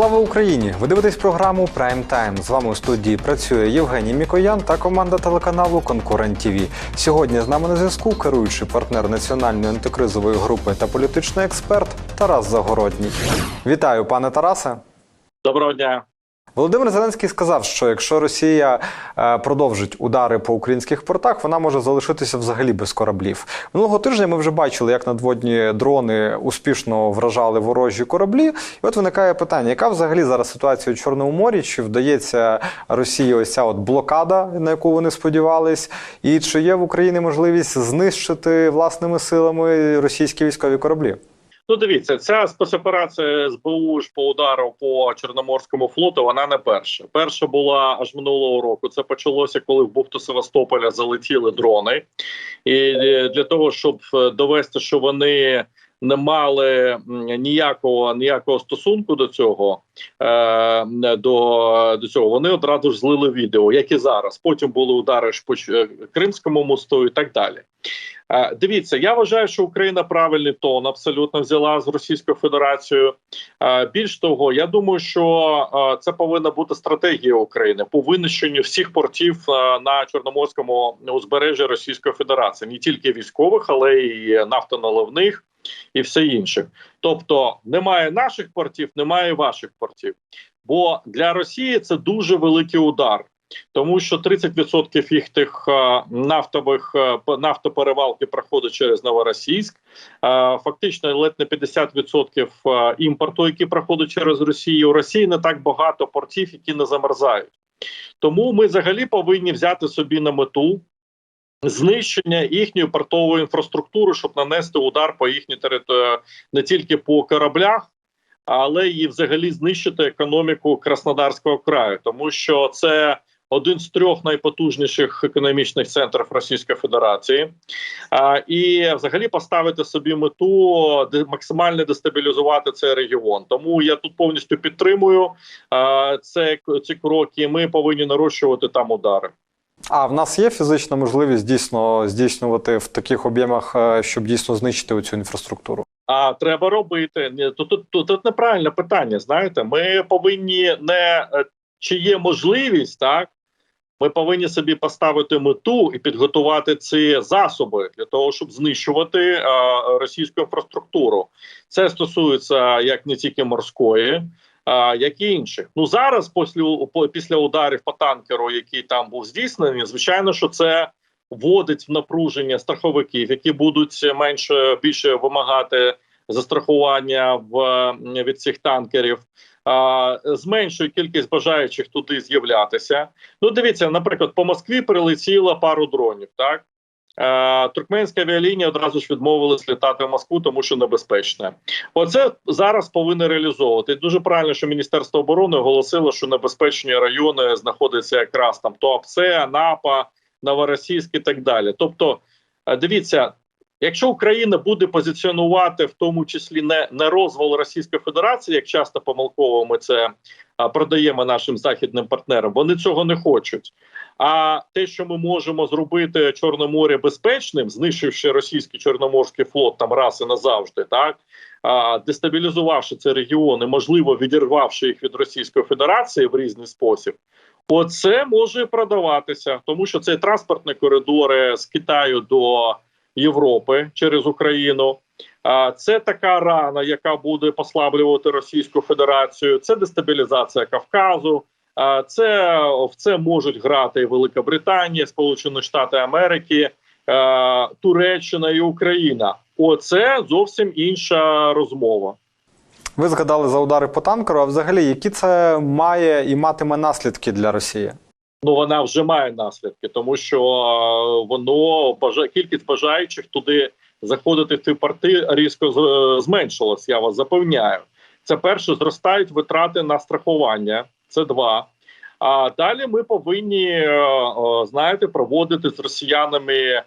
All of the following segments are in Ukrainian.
Слава Україні! Ви дивитесь програму Прайм Тайм. З вами у студії працює Євгеній Мікоян та команда телеканалу Конкурент ТВ. Сьогодні з нами на зв'язку керуючий партнер національної антикризової групи та політичний експерт Тарас Загородній. Вітаю, пане Тарасе. Доброго дня. Володимир Зеленський сказав, що якщо Росія е, продовжить удари по українських портах, вона може залишитися взагалі без кораблів. Минулого тижня ми вже бачили, як надводні дрони успішно вражали ворожі кораблі. І от виникає питання: яка взагалі зараз ситуація у Чорному морі? Чи вдається Росії ось ця от блокада, на яку вони сподівались? І чи є в Україні можливість знищити власними силами російські військові кораблі? Ну, дивіться, ця спецоперація СБУ ж по удару по Чорноморському флоту. Вона не перша. Перша була аж минулого року. Це почалося, коли в бухту Севастополя залетіли дрони, і е, для того, щоб е, довести, що вони не мали ніякого ніякого стосунку до цього, е, до, до цього, вони одразу ж злили відео, як і зараз. Потім були удари по Кримському мосту і так далі. Е, Дивіться, я вважаю, що Україна правильний тон абсолютно взяла з Російською Федерацією. Е, Більш того, я думаю, що е, це повинна бути стратегія України по винищенню всіх портів е, на Чорноморському узбережжі Російської Федерації, не тільки військових, але й нафтоналивних і все інше. Тобто немає наших портів, немає ваших портів. Бо для Росії це дуже великий удар. Тому що 30% їх тих е, нафтових е, нафтоперевалки проходить через Новоросійськ. Е, Фактично, ледь не 50% е, імпорту, який проходить через Росію. У Росії не так багато портів, які не замерзають. Тому ми взагалі повинні взяти собі на мету знищення їхньої портової інфраструктури, щоб нанести удар по їхній території не тільки по кораблях. Але і взагалі знищити економіку Краснодарського краю, тому що це один з трьох найпотужніших економічних центрів Російської Федерації, а, і взагалі поставити собі мету максимально дестабілізувати цей регіон. Тому я тут повністю підтримую а, це ці кроки. Ми повинні нарощувати там удари. А в нас є фізична можливість дійсно здійснювати в таких об'ємах, е, щоб дійсно знищити цю інфраструктуру? А треба робити. Тут, тут, тут, неправильне питання. Знаєте, ми повинні не е, чи є можливість, так ми повинні собі поставити мету і підготувати ці засоби для того, щоб знищувати е, російську інфраструктуру. Це стосується як не тільки морської. Як і інших, ну зараз, після після ударів по танкеру, який там був здійснений, звичайно, що це вводить в напруження страховиків, які будуть менше більше вимагати застрахування в від цих танкерів. Зменшує кількість бажаючих туди з'являтися. Ну, дивіться, наприклад, по Москві прилетіло пару дронів. Так туркменська авіалінія одразу ж відмовилась літати в Москву, тому що небезпечне. Оце зараз повинні реалізовувати. Дуже правильно, що Міністерство оборони оголосило, що небезпечні райони знаходяться якраз там Туапсе, Напа, Новоросійськ і так далі. Тобто, е, дивіться, якщо Україна буде позиціонувати в тому числі не, не розвал Російської Федерації, як часто помилково ми це а, продаємо нашим західним партнерам, вони цього не хочуть. А те, що ми можемо зробити Чорне море безпечним, знищивши російський чорноморський флот там раз і назавжди, так а, дестабілізувавши цей регіон і можливо відірвавши їх від Російської Федерації в різний спосіб. Оце може продаватися, тому що це транспортні коридори з Китаю до Європи через Україну. Це така рана, яка буде послаблювати Російську Федерацію. Це дестабілізація Кавказу. Це в це можуть грати Велика Британія, Сполучені Штати Америки, е, Туреччина і Україна. Оце зовсім інша розмова. Ви згадали за удари по танкеру. А взагалі, які це має і матиме наслідки для Росії? Ну вона вже має наслідки, тому що е, воно кількість бажаючих туди заходити в ці порти різко зменшилась. Я вас запевняю. Це перше зростають витрати на страхування. Це два. А далі ми повинні е, знаєте проводити з росіянами е,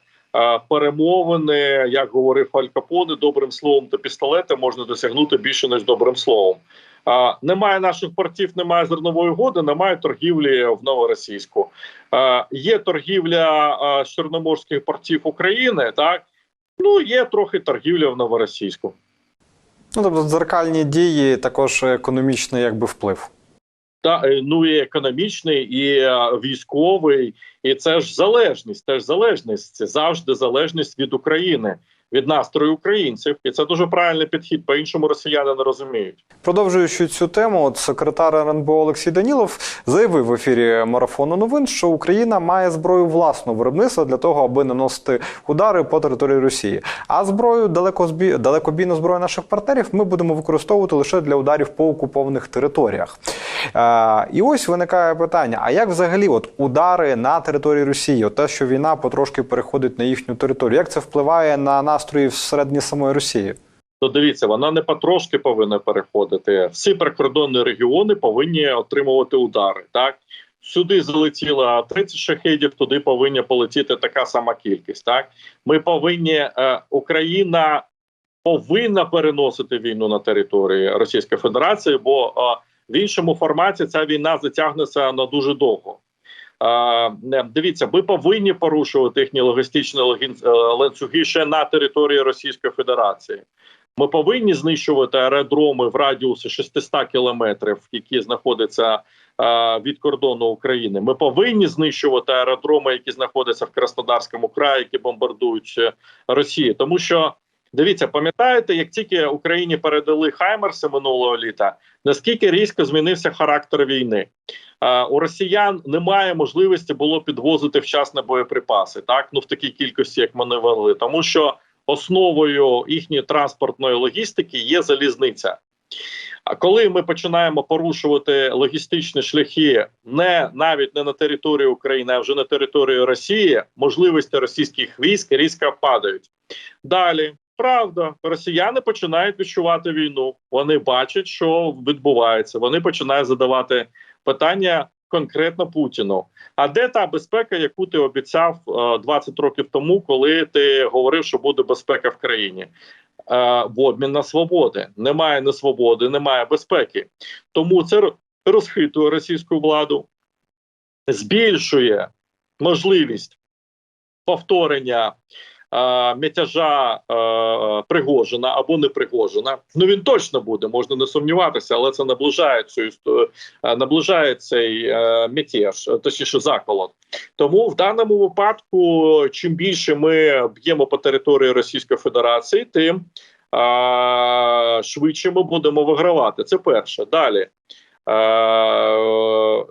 перемовини, як говорив Аль Капоне, добрим словом та пістолетом можна досягнути більше ніж добрим словом. А, немає наших портів, немає зернової угоди, немає торгівлі в новоросійську. А, є торгівля а, з чорноморських портів України, так ну є трохи торгівля в новоросійську. Ну тобто дзеркальні дії, також економічний якби вплив. Та е, ну і економічний, і е, військовий, і це ж залежність. Теж залежність. Це завжди залежність від України, від настрою українців. І це дуже правильний підхід. По іншому росіяни не розуміють. Продовжуючи цю тему, от секретар РНБО Олексій Данілов заявив в ефірі марафону новин, що Україна має зброю власного виробництва для того, аби наносити удари по території Росії. А зброю далекозбі... далекобійну зброю наших партнерів ми будемо використовувати лише для ударів по окупованих територіях. Е, і ось виникає питання: а як взагалі от удари на території Росії, от те, що війна потрошки переходить на їхню територію, як це впливає на настрої всередині самої Росії? То дивіться, вона не потрошки повинна переходити. Всі прикордонні регіони повинні отримувати удари. Так сюди залетіло 30 шахедів, туди повинні полетіти така сама кількість. Так ми повинні е, Україна повинна переносити війну на території Російської Федерації, бо е, в іншому форматі ця війна затягнеться на дуже довго. Дивіться, ми повинні порушувати їхні логістичні е, ланцюги ще на території Російської Федерації. Ми повинні знищувати аеродроми в радіусі 600 кілометрів, які знаходяться від кордону України. Ми повинні знищувати аеродроми, які знаходяться в Краснодарському краї, які бомбардують е, Росію. Тому що дивіться, пам'ятаєте, як тільки Україні передали Хаймерси минулого літа, наскільки різко змінився характер війни? У росіян немає можливості було підвозити вчасно боєприпаси, так ну в такій кількості, як вони вели, тому що основою їхньої транспортної логістики є залізниця. А коли ми починаємо порушувати логістичні шляхи не навіть не на території України, а вже на території Росії, можливості російських військ різко падають. Далі правда, росіяни починають відчувати війну. Вони бачать, що відбувається. Вони починають задавати питання конкретно Путіну. А де та безпека, яку ти обіцяв е, 20 років тому, коли ти говорив, що буде безпека в країні? Е, в обмін на свободи немає не свободи, немає безпеки. Тому це розхитує російську владу, збільшує можливість повторення е, мятежа е, Пригожина або не Пригожина. Ну він точно буде, можна не сумніватися, але це наближає цю е, наближає цей мятеж, точніше заколот. Тому в даному випадку, чим більше ми б'ємо по території Російської Федерації, тим швидше ми будемо вигравати. Це перше. Далі.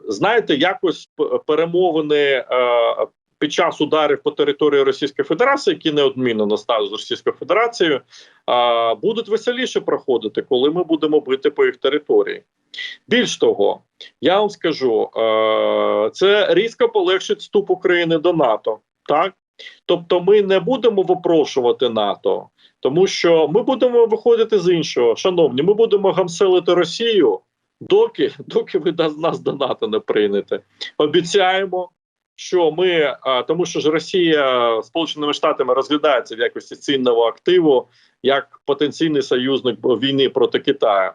Знаєте, якось перемовини під час ударів по території Російської Федерації, які неодмінно настали з Російською Федерацією, е, будуть веселіше проходити, коли ми будемо бити по їх території. Більш того, я вам скажу, е, це різко полегшить вступ України до НАТО. Так, тобто, ми не будемо випрошувати НАТО, тому що ми будемо виходити з іншого. Шановні, ми будемо гамселити Росію, доки, доки ви нас до НАТО не приймете. Обіцяємо. Що ми, тому що ж Росія Сполученими Штатами розглядається в якості цінного активу як потенційний союзник війни проти Китаю.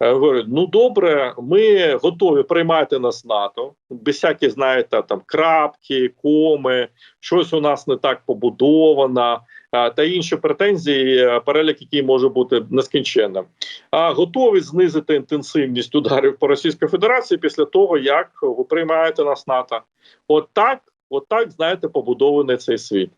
Говорить: Говорять, ну добре, ми готові приймати нас НАТО, без всяких, знаєте, там крапки, коми, щось у нас не так побудовано, е, та інші претензії, е, перелік, який може бути нескінченним. А готові знизити інтенсивність ударів по Російській Федерації після того, як ви приймаєте нас НАТО. От так, от так, знаєте, побудований цей світ.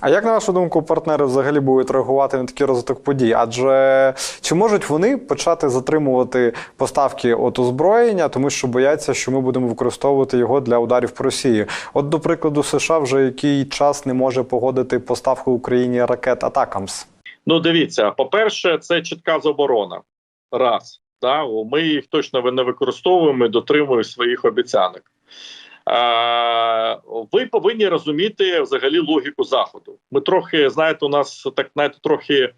А як на вашу думку, партнери взагалі будуть реагувати на такий розвиток подій? Адже чи можуть вони почати затримувати поставки от озброєння, тому що бояться, що ми будемо використовувати його для ударів по Росії? От, до прикладу, США вже який час не може погодити поставку Україні ракет Атакамс. Ну, дивіться, по-перше, це чітка заборона. Раз. Да? Ми їх точно не використовуємо і дотримуємо своїх обіцянок. Е, ви повинні розуміти взагалі логіку заходу. Ми трохи, знаєте, у нас так знаєте, трохи е,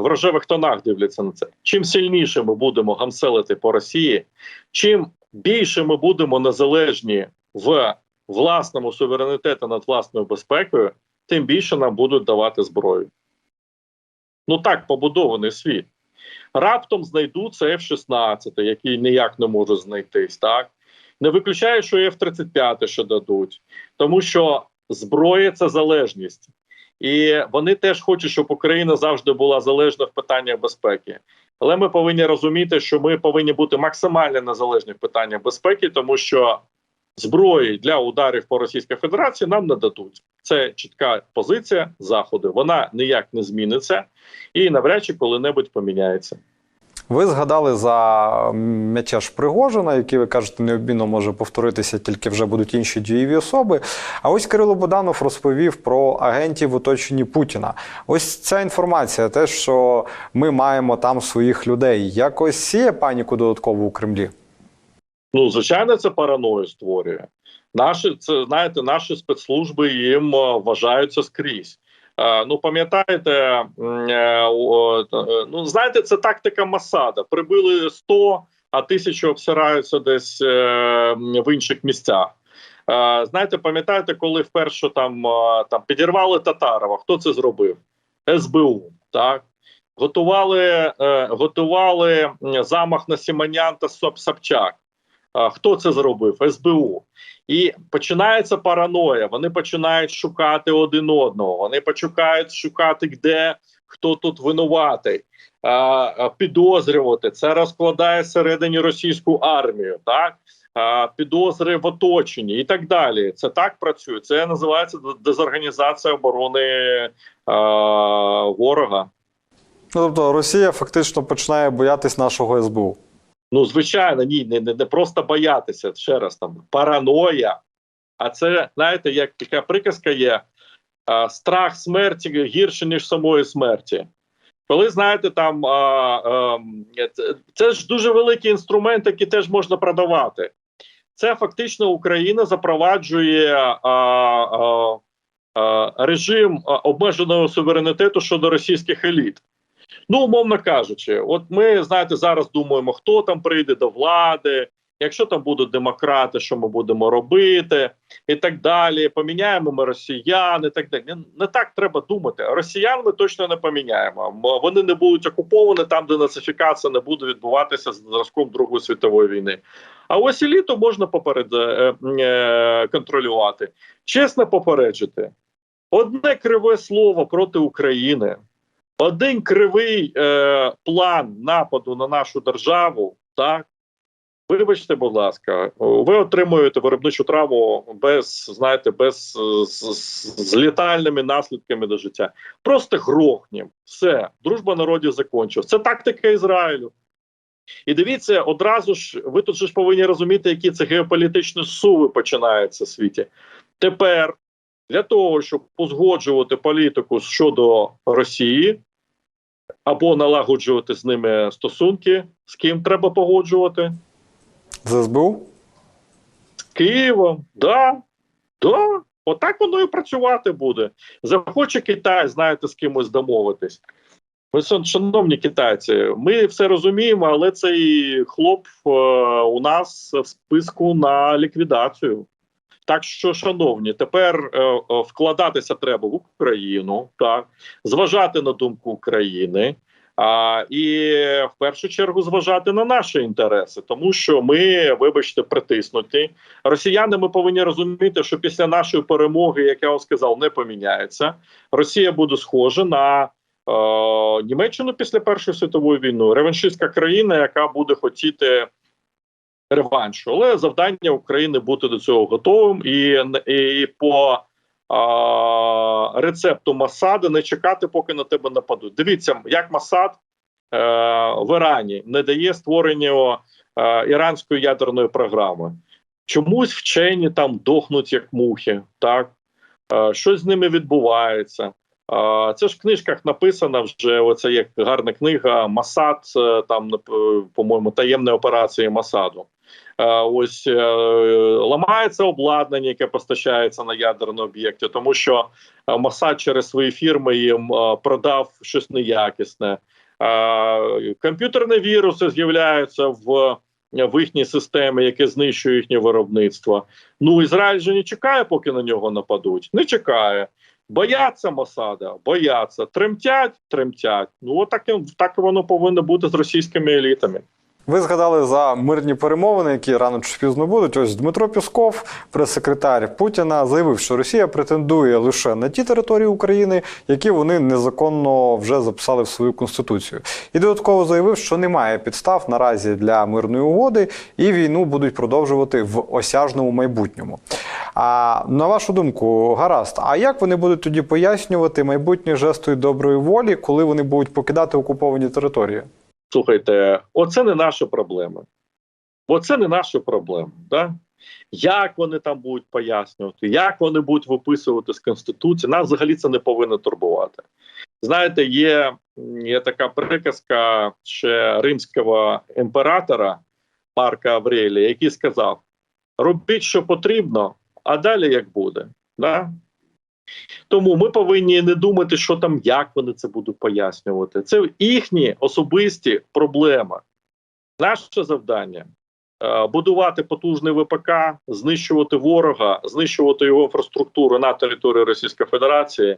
в рожевих тонах дивляться на це. Чим сильніше ми будемо гамселити по Росії, чим більше ми будемо незалежні в власному суверенітеті над власною безпекою, тим більше нам будуть давати зброю. Ну так побудований світ. Раптом знайдуться F-16, який ніяк не може знайтись. Так не виключаю, що F-35 ще дадуть, тому що зброя це залежність. і вони теж хочуть, щоб Україна завжди була залежна в питаннях безпеки. Але ми повинні розуміти, що ми повинні бути максимально незалежні в питаннях безпеки, тому що зброї для ударів по Російській Федерації нам не дадуть. Це чітка позиція заходу. Вона ніяк не зміниться і навряд чи коли-небудь поміняється. Ви згадали за м'ятеж Пригожина, який ви кажете, необмінно може повторитися, тільки вже будуть інші дієві особи. А ось Кирило Буданов розповів про агентів в оточенні Путіна. Ось ця інформація, те, що ми маємо там своїх людей, якось сіє паніку додатково у Кремлі. Ну, звичайно, це параною створює. Наші це знаєте, наші спецслужби їм вважаються скрізь. Е, ну, пам'ятаєте, е, е, ну знаєте, це тактика Масада. Прибили 100, а тисячу обсираються десь в інших місцях. Знаєте, пам'ятаєте, коли вперше там, там підірвали Татарова? Хто це зробив? СБУ, так. Готували, готували замах на Сіманян та Собчак. Хто це зробив? СБУ. І починається параноя. Вони починають шукати один одного. Вони починають шукати, де хто тут винуватий, підозрювати. Це розкладає всередині російську армію, так? Підозри в оточенні і так далі. Це так працює. Це називається дезорганізація оборони ворога. Ну, тобто Росія фактично починає боятись нашого СБУ. Ну, звичайно, ні, не, не, просто боятися. Ще раз там параноя. А це, знаєте, як така приказка є: а, страх смерті гірше, ніж самої смерті. Коли знаєте, там а, а, це, це ж дуже великий інструмент, який теж можна продавати. Це фактично Україна запроваджує а, а, а, режим обмеженого суверенітету щодо російських еліт. Ну, умовно кажучи, от ми знаєте, зараз думаємо, хто там прийде до влади, якщо там будуть демократи, що ми будемо робити, і так далі. Поміняємо ми росіян, і так далі. Не, так треба думати. Росіян ми точно не поміняємо. Вони не будуть окуповані там, де нацифікація не буде відбуватися з зразком Другої світової війни. А ось еліту можна поперед е, е, контролювати. Чесно попереджити, одне криве слово проти України. Один кривий е, план нападу на нашу державу, так вибачте, будь ласка, ви отримуєте виробничу травму без, знаєте, без е, з, з, з літальними наслідками до життя. Просто грохнім. Все, дружба народів закончилась. Це тактика Ізраїлю. І дивіться, одразу ж ви тут же ж повинні розуміти, які це геополітичні суви починаються в світі. Тепер для того, щоб узгоджувати політику щодо Росії або налагоджувати з ними стосунки, з ким треба погоджувати? З СБУ? З Києвом, да, да. Отак воно і працювати буде. Захоче Китай, знаєте, з кимось домовитись. Ви, шановні китайці, ми все розуміємо, але цей хлоп е, у нас в списку на ліквідацію. Так що, шановні, тепер е, е, вкладатися треба в Україну, так зважати на думку України. А, і в першу чергу зважати на наші інтереси, тому що ми, вибачте, притиснуті. Росіяни ми повинні розуміти, що після нашої перемоги, як я вам сказав, не поміняється. Росія буде схожа на е, Німеччину після Першої світової війни, реваншистська країна, яка буде хотіти реваншу. Але завдання України бути до цього готовим і, і по а, рецепту Масади не чекати, поки на тебе нападуть. Дивіться, як Масад е, в Ірані не дає створення е, іранської ядерної програми. Чомусь вчені там дохнуть як мухи, так е, щось з ними відбувається. Е, це ж в книжках написано вже. Оце як гарна книга Масад, е, там е, по-моєму таємні операції Масаду. Е, ось е, ламається обладнання, яке постачається на ядерні об'єкти, тому що е, Масад через свої фірми їм продав щось неякісне. Комп'ютерні віруси з'являються в, в їхній системі, яке знищує їхнє виробництво. Ну Ізраїль же не чекає, поки на нього нападуть. Не чекає. Бояться Масада, бояться, тремтять, тремтять. Ну, так, так воно повинно бути з російськими елітами. Ви згадали за мирні перемовини, які рано чи пізно будуть. Ось Дмитро Пісков, прес-секретар Путіна, заявив, що Росія претендує лише на ті території України, які вони незаконно вже записали в свою конституцію. І додатково заявив, що немає підстав наразі для мирної угоди, і війну будуть продовжувати в осяжному майбутньому. А на вашу думку, гаразд, а як вони будуть тоді пояснювати майбутні жести доброї волі, коли вони будуть покидати окуповані території? Слухайте, оце не наша проблема. Оце не наша проблема. Да? Як вони там будуть пояснювати, як вони будуть виписувати з Конституції, нас взагалі це не повинно турбувати. Знаєте, є, є така приказка ще римського імператора Марка Аврелія, який сказав: робіть, що потрібно, а далі як буде. Да? Тому ми повинні не думати, що там, як вони це будуть пояснювати. Це їхні особисті проблеми. Наше завдання е, будувати потужний ВПК, знищувати ворога, знищувати його інфраструктуру на території Російської Федерації,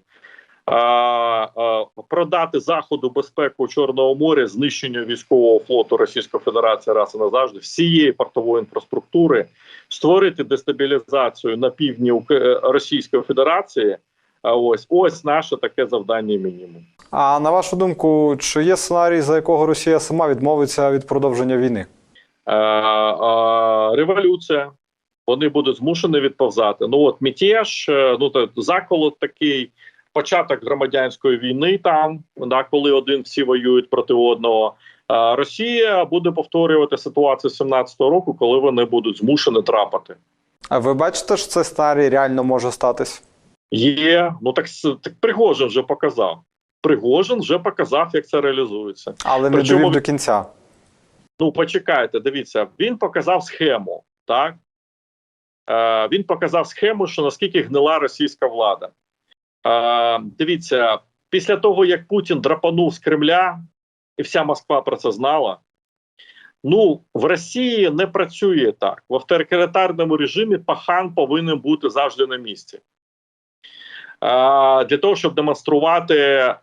продати Заходу безпеку Чорного моря, знищення військового флоту Російської Федерації раз і назавжди, всієї портової інфраструктури, створити дестабілізацію на півдні е, Російської Федерації. А ось ось наше таке завдання мінімум. А на вашу думку, чи є сценарій, за якого Росія сама відмовиться від продовження війни? Е, революція. Вони будуть змушені відповзати. Ну от мятеж, е, ну то заколот такий, початок громадянської війни там, да, коли один всі воюють проти одного. Росія буде повторювати ситуацію 17-го року, коли вони будуть змушені трапати. А ви бачите, що цей сценарій реально може статись? Є, ну так, так Пригожин вже показав. Пригожин вже показав, як це реалізується. Але не Причому- довів до кінця. Ну, почекайте, дивіться, він показав схему, так? Е, він показав схему, що наскільки гнила російська влада. Дивіться, після того, як Путін драпанув з Кремля, і вся Москва про це знала. Ну, в Росії не працює так. В авторитарному режимі пахан повинен бути завжди на місці. Для того, щоб демонструвати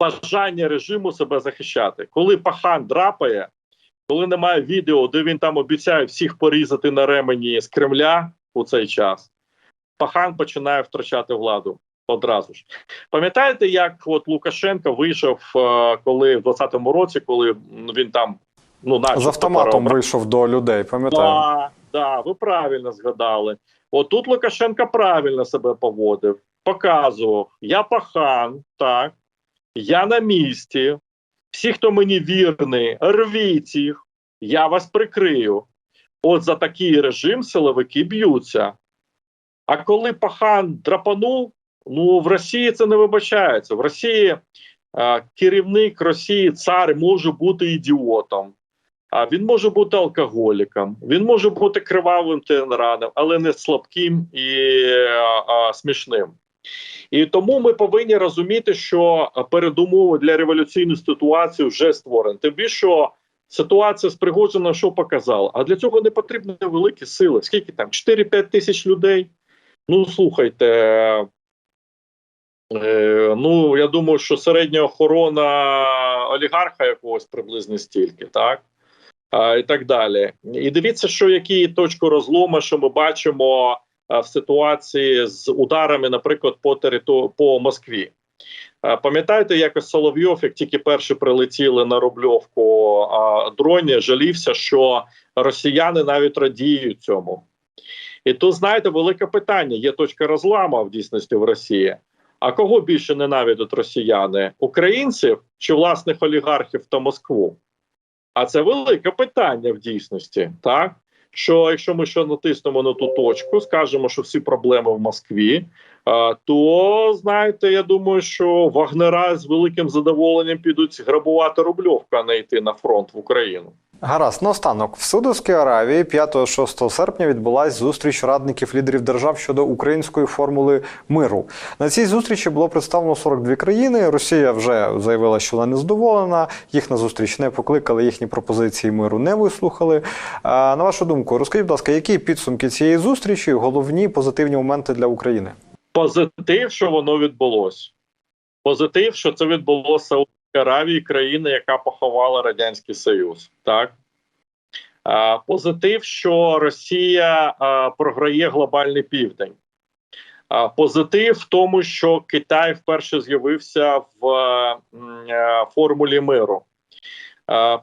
бажання режиму себе захищати. Коли пахан драпає, коли немає відео, де він там обіцяє всіх порізати на ремені з Кремля у цей час, пахан починає втрачати владу одразу ж. Пам'ятаєте, як от Лукашенко вийшов, е, коли в 20-му році, коли він там ну, начебто З автоматом переобрав- вийшов до людей, пам'ятаю. Да, да, ви правильно згадали. От тут Лукашенко правильно себе поводив, показував: я пахан, так, я на місці. Всі, хто мені вірний, рвіть їх, я вас прикрию. От за такий режим силовики б'ються. А коли пахан драпанув, ну в Росії це не вибачається. В Росії е, керівник Росії, цар може бути ідіотом. А він може бути алкоголіком, він може бути кривавим тираном, але не слабким і а, а, смішним. І тому ми повинні розуміти, що передумови для революційної ситуації вже створені. Тим більше, що ситуація з Пригожином що показала? А для цього не потрібні великі сили. Скільки там? 4-5 тисяч людей. Ну слухайте. Е, ну, я думаю, що середня охорона олігарха якогось приблизно стільки, так? а, і так далі. І дивіться, що які точки розлому, що ми бачимо а, в ситуації з ударами, наприклад, по територ... по Москві. Пам'ятаєте, якось Соловйов, як тільки перші прилетіли на Рубльовку дроні, жалівся, що росіяни навіть радіють цьому. І тут, знаєте, велике питання: є точка розламу в дійсності в Росії. А кого більше ненавидять росіяни? Українців чи власних олігархів та Москву? А це велике питання в дійсності, так? Що якщо ми ще натиснемо на ту точку, скажемо, що всі проблеми в Москві, то знаєте, я думаю, що вагнера з великим задоволенням підуть грабувати Рубльовку, а не йти на фронт в Україну. Гаразд, наостанок. В Саудовській Аравії 5-6 серпня відбулась зустріч радників лідерів держав щодо української формули миру. На цій зустрічі було представлено 42 країни. Росія вже заявила, що вона не задоволена. Їх на зустріч не покликали, їхні пропозиції миру не вислухали. На вашу думку, розкажіть, будь ласка, які підсумки цієї зустрічі, головні позитивні моменти для України? Позитив, що воно відбулося. Позитив, що це відбулося Аравії, країни, яка поховала Радянський Союз. Так позитив, що Росія програє глобальний південь. Позитив в тому, що Китай вперше з'явився в формулі миру.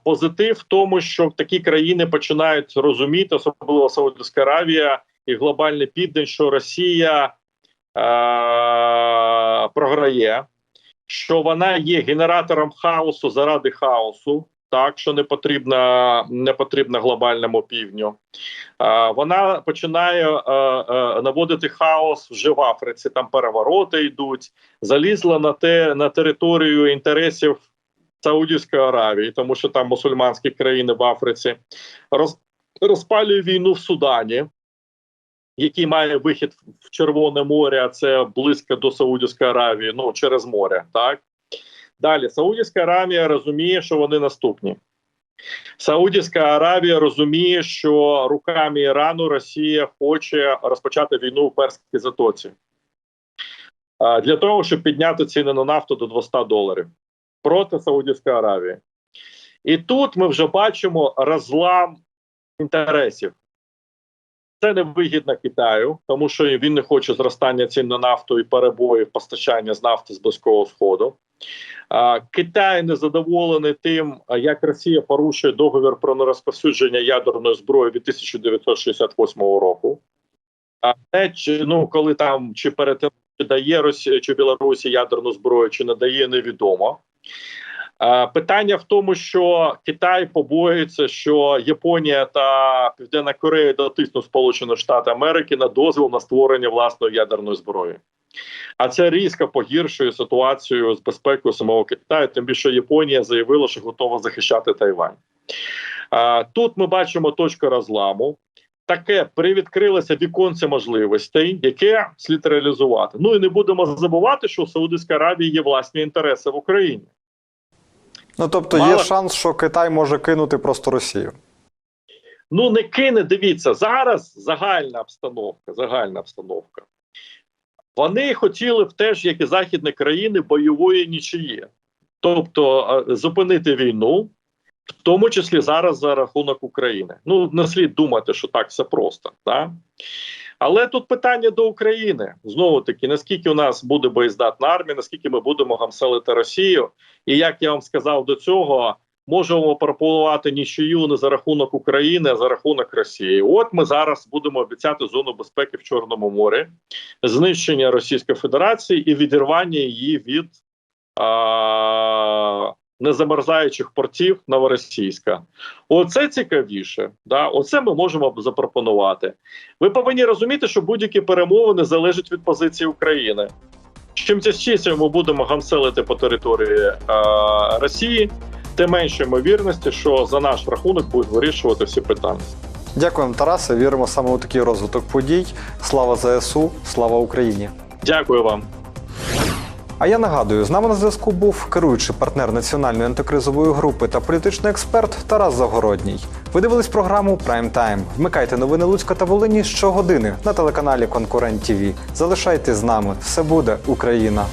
Позитив в тому, що такі країни починають розуміти, особливо Саудівська Аравія і глобальний південь, що Росія е, програє, що вона є генератором хаосу заради хаосу, так що не потрібна, не потрібна глобальному півдню. Е, вона починає е, е, наводити хаос вже в Африці. Там перевороти йдуть, залізла на те на територію інтересів Саудівської Аравії, тому що там мусульманські країни в Африці, роз, розпалює війну в Судані, який має вихід в Червоне море, це близько до Саудівської Аравії, ну через море. Так далі Саудівська Аравія розуміє, що вони наступні. Саудівська Аравія розуміє, що руками Ірану Росія хоче розпочати війну у Перській затоці для того, щоб підняти ціни на нафту до 200 доларів проти Саудівської Аравії. І тут ми вже бачимо розлам інтересів. Це не вигідно Китаю, тому що він не хоче зростання цін на нафту і перебоїв постачання з нафти з Близького Сходу. Китай не задоволений тим, як Росія порушує договір про нерозповсюдження ядерної зброї від 1968 року. А те, чи ну коли там чи перетин чи дає Росія чи Білорусі ядерну зброю, чи не дає, невідомо. Е, Питання в тому, що Китай побоюється, що Японія та Південна Корея дотиснуть Сполучені Штати Америки на дозвіл на створення власної ядерної зброї. А це різко погіршує ситуацію з безпекою самого Китаю, тим більше Японія заявила, що готова захищати Тайвань. Е, Тут ми бачимо точку розламу. Таке привідкрилося віконце можливостей, яке слід реалізувати. Ну і не будемо забувати, що у Саудівській Аравії є власні інтереси в Україні. Ну тобто є шанс, що Китай може кинути просто Росію. Ну не кине. Дивіться зараз. Загальна обстановка. Загальна обстановка. Вони хотіли б теж, як і західні країни, бойової нічиї, тобто е, зупинити війну, в тому числі зараз за рахунок України. Ну не слід думати, що так все просто. Да? Але тут питання до України знову таки: наскільки у нас буде боєздатна армія, наскільки ми будемо гамселити Росію, і як я вам сказав до цього, можемо пропонувати нічию не за рахунок України, а за рахунок Росії. От ми зараз будемо обіцяти зону безпеки в Чорному морі, знищення Російської Федерації і відірвання її від а, незамерзаючих портів новоросійська. Оце цікавіше. Да? Оце ми можемо запропонувати. Ви повинні розуміти, що будь-які перемовини залежать від позиції України. Чим частіше ми будемо гамселити по території е, Росії, тим менше ймовірності, що за наш рахунок будуть вирішувати всі питання. Дякуємо, Тарасе. Віримо саме у такий розвиток подій. Слава ЗСУ, слава Україні! Дякую вам. А я нагадую, з нами на зв'язку був керуючий партнер національної антикризової групи та політичний експерт Тарас Загородній. Ви дивились програму Прайм Тайм. Вмикайте новини Луцька та Волині щогодини на телеканалі Конкурент ТІВІ. Залишайтесь з нами. Все буде Україна.